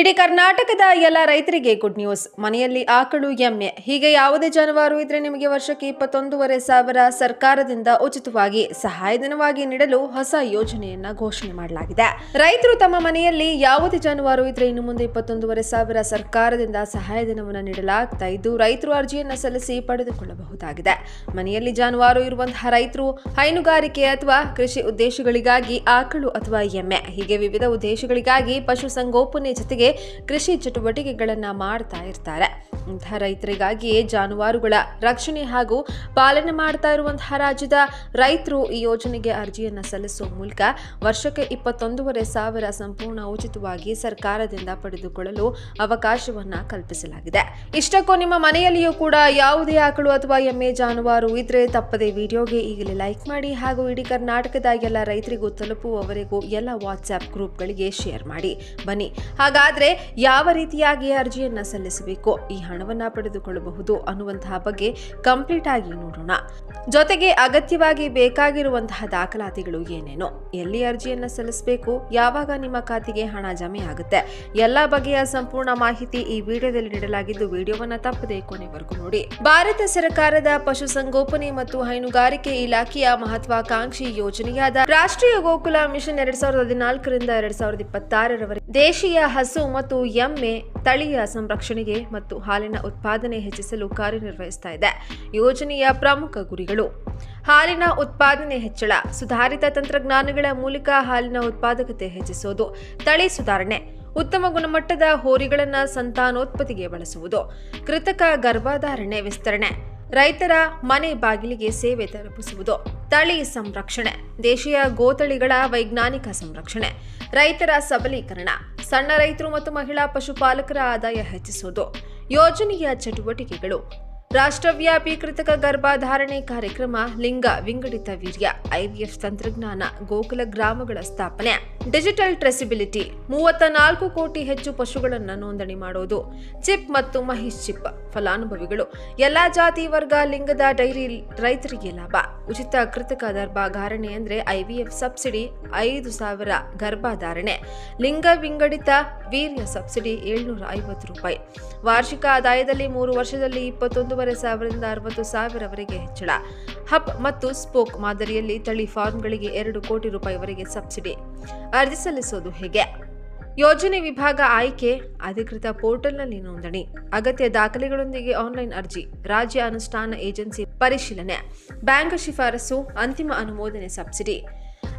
ಇಡೀ ಕರ್ನಾಟಕದ ಎಲ್ಲ ರೈತರಿಗೆ ಗುಡ್ ನ್ಯೂಸ್ ಮನೆಯಲ್ಲಿ ಆಕಳು, ಎಮ್ಮೆ. ಹೀಗೆ ಯಾವುದೇ ಜಾನುವಾರು ಇದ್ರೆ ನಿಮಗೆ ವರ್ಷಕ್ಕೆ ಇಪ್ಪತ್ತೊಂದೂವರೆ ಸಾವಿರ ಸರ್ಕಾರದಿಂದ ಉಚಿತವಾಗಿ ಸಹಾಯಧನವಾಗಿ ನೀಡಲು ಹೊಸ ಯೋಜನೆಯನ್ನ ಘೋಷಣೆ ಮಾಡಲಾಗಿದೆ. ರೈತರು ತಮ್ಮ ಮನೆಯಲ್ಲಿ ಯಾವುದೇ ಜಾನುವಾರು ಇದ್ರೆ ಇನ್ನು ಮುಂದೆ ಇಪ್ಪತ್ತೊಂದೂವರೆ ಸಾವಿರ ಸರ್ಕಾರದಿಂದ ಸಹಾಯಧನವನ್ನು ನೀಡಲಾಗ್ತಾ ಇದ್ದು, ರೈತರು ಅರ್ಜಿಯನ್ನು ಸಲ್ಲಿಸಿ ಪಡೆದುಕೊಳ್ಳಬಹುದಾಗಿದೆ. ಮನೆಯಲ್ಲಿ ಜಾನುವಾರು ಇರುವಂತಹ ರೈತರು ಹೈನುಗಾರಿಕೆ ಅಥವಾ ಕೃಷಿ ಉದ್ದೇಶಗಳಿಗಾಗಿ ಆಕಳು ಅಥವಾ ಎಮ್ಮೆ. ಹೀಗೆ ವಿವಿಧ ಉದ್ದೇಶಗಳಿಗಾಗಿ ಪಶುಸಂಗೋಪನೆ ಜೊತೆಗೆ ಕೃಷಿ ಚಟುವಟಿಕೆಗಳನ್ನು ಮಾಡ್ತಾ ಇರ್ತಾರೆ. ಇಂತಹ ರೈತರಿಗಾಗಿ ಜಾನುವಾರುಗಳ ರಕ್ಷಣೆ ಹಾಗೂ ಪಾಲನೆ ಮಾಡ್ತಾ ಇರುವಂತಹ ರಾಜ್ಯದ ರೈತರು ಈ ಯೋಜನೆಗೆ ಅರ್ಜಿಯನ್ನ ಸಲ್ಲಿಸುವ ಮೂಲಕ ವರ್ಷಕ್ಕೆ ಇಪ್ಪತ್ತೊಂದೂವರೆ ಸಾವಿರ ಸಂಪೂರ್ಣ ಉಚಿತವಾಗಿ ಸರ್ಕಾರದಿಂದ ಪಡೆದುಕೊಳ್ಳಲು ಅವಕಾಶವನ್ನ ಕಲ್ಪಿಸಲಾಗಿದೆ. ಇಷ್ಟಕ್ಕೂ ನಿಮ್ಮ ಮನೆಯಲ್ಲಿಯೂ ಕೂಡ ಯಾವುದೇ ಆಕಳು ಅಥವಾ ಎಮ್ಮೆ ಜಾನುವಾರು ಇದ್ರೆ ತಪ್ಪದೆ ವಿಡಿಯೋಗೆ ಈಗಲೇ ಲೈಕ್ ಮಾಡಿ ಹಾಗೂ ಇಡೀ ಕರ್ನಾಟಕದ ಎಲ್ಲ ರೈತರಿಗೂ ತಲುಪುವವರೆಗೂ ಎಲ್ಲ ವಾಟ್ಸ್ಆ್ಯಪ್ ಗ್ರೂಪ್ಗಳಿಗೆ ಶೇರ್ ಮಾಡಿ. ಬನ್ನಿ. ಹಾಗಾದ್ರೆ ಯಾವ ರೀತಿಯಾಗಿ ಅರ್ಜಿಯನ್ನು ಸಲ್ಲಿಸಬೇಕು? ಈ ಹಣವನ್ನ ಪಡೆದುಕೊಳ್ಳಬಹುದು ಅನ್ನುವಂತಹ ಬಗ್ಗೆ ಕಂಪ್ಲೀಟ್ ಆಗಿ ನೋಡೋಣ. ಜೊತೆಗೆ ಅಗತ್ಯವಾಗಿ ಬೇಕಾಗಿರುವಂತಹ ದಾಖಲಾತಿಗಳು ಏನೇನು? ಎಲ್ಲಿ ಅರ್ಜಿಯನ್ನ ಸಲ್ಲಿಸಬೇಕು? ಯಾವಾಗ ನಿಮ್ಮ ಖಾತೆಗೆ ಹಣ ಜಮೆ ಆಗುತ್ತೆ? ಎಲ್ಲ ಬಗೆಯ ಸಂಪೂರ್ಣ ಮಾಹಿತಿ ಈ ವಿಡಿಯೋದಲ್ಲಿ ನೀಡಲಾಗಿದ್ದು ವಿಡಿಯೋವನ್ನ ತಪ್ಪದೆ ಕೊನೆವರೆಗೂ ನೋಡಿ. ಭಾರತ ಸರ್ಕಾರದ ಪಶುಸಂಗೋಪನೆ ಮತ್ತು ಹೈನುಗಾರಿಕೆ ಇಲಾಖೆಯ ಮಹತ್ವಾಕಾಂಕ್ಷಿ ಯೋಜನೆಯಾದ ರಾಷ್ಟ್ರೀಯ ಗೋಕುಲ ಮಿಷನ್ ಎರಡ್ ಸಾವಿರದ ಹದಿನಾಲ್ಕರಿಂದ ಎರಡ್ ಸಾವಿರದ ಇಪ್ಪತ್ತಾರರವರೆಗೆ ದೇಶೀಯ ಹಸು ಮತ್ತು ಎಮ್ಮೆ ತಳಿಯ ಸಂರಕ್ಷಣೆಗೆ ಮತ್ತು ಹಾಲಿನ ಉತ್ಪಾದನೆ ಹೆಚ್ಚಿಸಲು ಕಾರ್ಯನಿರ್ವಹಿಸ್ತಾ ಇದೆ. ಯೋಜನೆಯ ಪ್ರಮುಖ ಗುರಿಗಳು. ಹಾಲಿನ ಉತ್ಪಾದನೆ ಹೆಚ್ಚಳ, ಸುಧಾರಿತ ತಂತ್ರಜ್ಞಾನಗಳ ಮೂಲಕ ಹಾಲಿನ ಉತ್ಪಾದಕತೆ ಹೆಚ್ಚಿಸುವುದು, ತಳಿ ಸುಧಾರಣೆ, ಉತ್ತಮ ಗುಣಮಟ್ಟದ ಹೋರಿಗಳನ್ನು ಸಂತಾನೋತ್ಪತ್ತಿಗೆ ಬಳಸುವುದು, ಕೃತಕ ಗರ್ಭಧಾರಣೆ ವಿಸ್ತರಣೆ ರೈತರ ಮನೆ ಬಾಗಿಲಿಗೆ ಸೇವೆ ತಲುಪಿಸುವುದು, ತಳಿ ಸಂರಕ್ಷಣೆ, ದೇಶೀಯ ಗೋತಳಿಗಳ ವೈಜ್ಞಾನಿಕ ಸಂರಕ್ಷಣೆ, ರೈತರ ಸಬಲೀಕರಣ, ಸಣ್ಣ ರೈತರು ಮತ್ತು ಮಹಿಳಾ ಪಶುಪಾಲಕರ ಆದಾಯ ಹೆಚ್ಚಿಸುವುದು, ಯೋಜನೆಯ ಚಟುವಟಿಕೆಗಳು. ರಾಷ್ಟ್ರವ್ಯಾಪಿ ಕೃತಕ ಗರ್ಭಧಾರಣೆ ಕಾರ್ಯಕ್ರಮ ಲಿಂಗ ವಿಂಗಡಿತ ವೀರ್ಯ, ಐವಿಎಫ್ ತಂತ್ರಜ್ಞಾನ ಗೋಕುಲ ಗ್ರಾಮಗಳ ಸ್ಥಾಪನೆ. ಡಿಜಿಟಲ್ ಟ್ರೆಸಿಬಿಲಿಟಿ, ಮೂವತ್ತ ನಾಲ್ಕು ಕೋಟಿ ಹೆಚ್ಚು ಪಶುಗಳನ್ನು ನೋಂದಣಿ ಮಾಡುವುದು ಚಿಪ್ ಮತ್ತು ಮಹಿಷ್ ಚಿಪ್ ಫಲಾನುಭವಿಗಳು. ಎಲ್ಲಾ ಜಾತಿ ವರ್ಗ ಲಿಂಗದ ಡೈರಿ ರೈತರಿಗೆ ಲಾಭ. ಉಚಿತ ಕೃತಕ ಗರ್ಭಧಾರಣೆ ಅಂದ್ರೆ ಐವಿಎಫ್ ಸಬ್ಸಿಡಿ ಐದು ಸಾವಿರ ಗರ್ಭಧಾರಣೆ ಲಿಂಗ ವಿಂಗಡಿತ ವೀರ್ಯ ಸಬ್ಸಿಡಿ ಏಳ್ನೂರ ಐವತ್ತು ರೂಪಾಯಿ. ವಾರ್ಷಿಕ ಆದಾಯದಲ್ಲಿ ಮೂರು ವರ್ಷದಲ್ಲಿ ಇಪ್ಪತ್ತೊಂದೂವರೆ ಸಾವಿರದಿಂದ ಅರವತ್ತು ಸಾವಿರವರೆಗೆ ಹೆಚ್ಚಳ. ಹಬ್ ಮತ್ತು ಸ್ಪೋಕ್ ಮಾದರಿಯಲ್ಲಿ ತಳಿ ಫಾರ್ಮ್ಗಳಿಗೆ ಎರಡು ಕೋಟಿ ರೂಪಾಯಿವರೆಗೆ ಸಬ್ಸಿಡಿ. ಅರ್ಜಿ ಸಲ್ಲಿಸೋದು ಹೇಗೆ? ಯೋಜನೆ ವಿಭಾಗ ಆಯ್ಕೆ, ಅಧಿಕೃತ ಪೋರ್ಟಲ್ನಲ್ಲಿ ನೋಂದಣಿ, ಅಗತ್ಯ ದಾಖಲೆಗಳೊಂದಿಗೆ ಆನ್ಲೈನ್ ಅರ್ಜಿ, ರಾಜ್ಯ ಅನುಷ್ಠಾನ ಏಜೆನ್ಸಿ ಪರಿಶೀಲನೆ, ಬ್ಯಾಂಕ್ ಶಿಫಾರಸು, ಅಂತಿಮ ಅನುಮೋದನೆ ಸಬ್ಸಿಡಿ,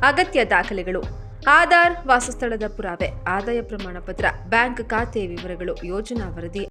ಅಗತ್ಯ ದಾಖಲೆಗಳು, ಆಧಾರ್ ವಾಸಸ್ಥಳದ ಪುರಾವೆ, ಆದಾಯ ಪ್ರಮಾಣ ಪತ್ರ ಬ್ಯಾಂಕ್ ಖಾತೆ ವಿವರಗಳು, ಯೋಜನಾ ವರದಿ.